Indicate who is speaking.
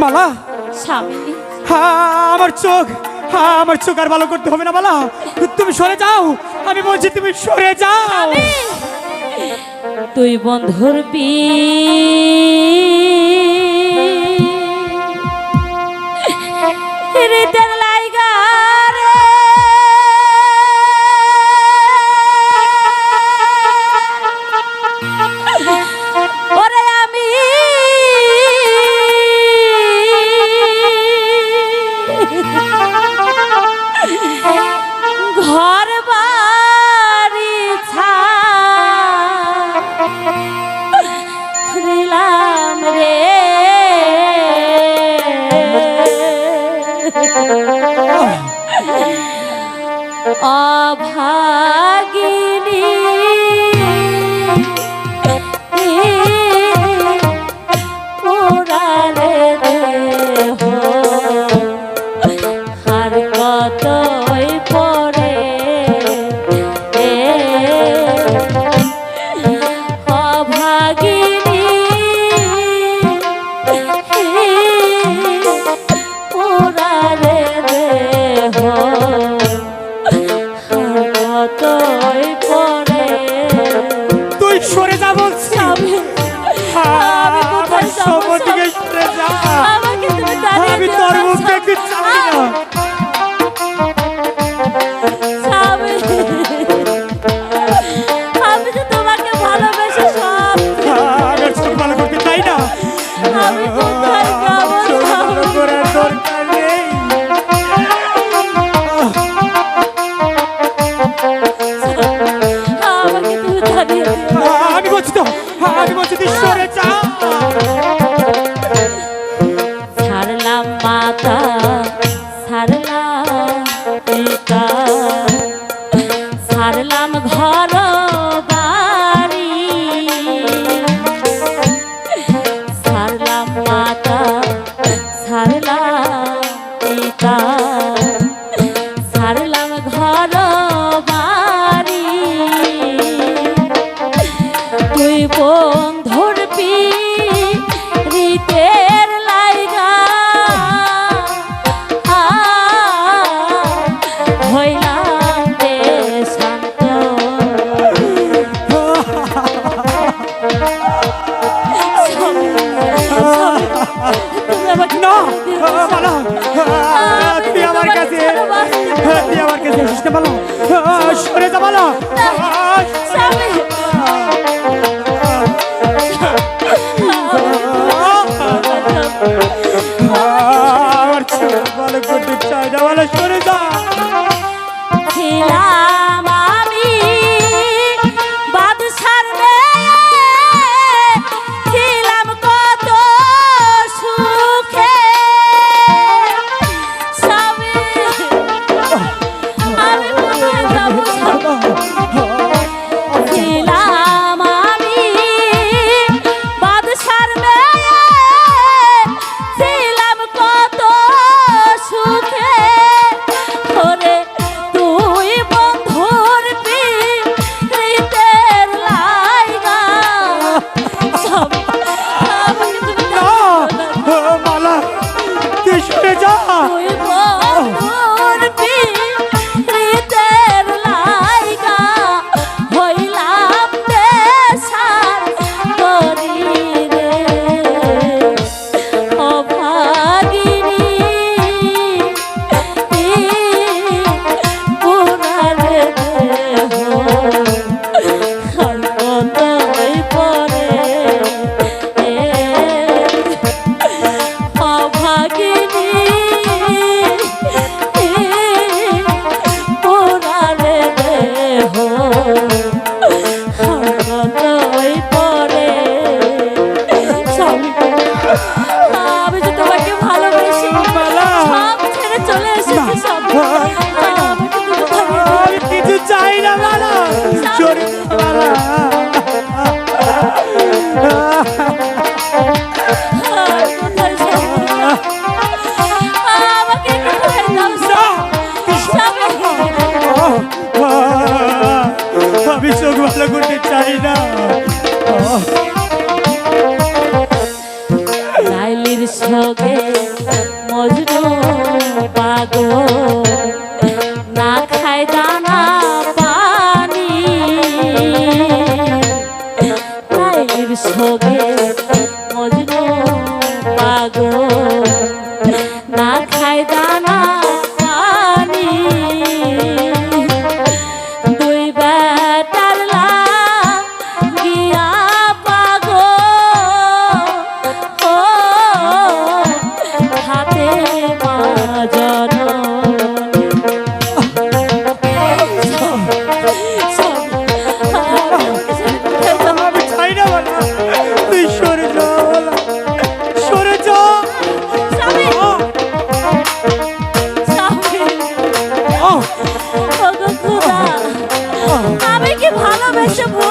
Speaker 1: মালা। আমার চোখ। আমার চোখ আর ভালো করতে হবে না মালা। তুমি সরে যাও। আমি বলছি তুমি সরে যাও।
Speaker 2: তুই বন্ধুর পি অভাগিনী
Speaker 1: আমার
Speaker 2: ছেলে
Speaker 1: বলো। চাই না বলো প্রশ্ন করতে চাই না।
Speaker 2: worship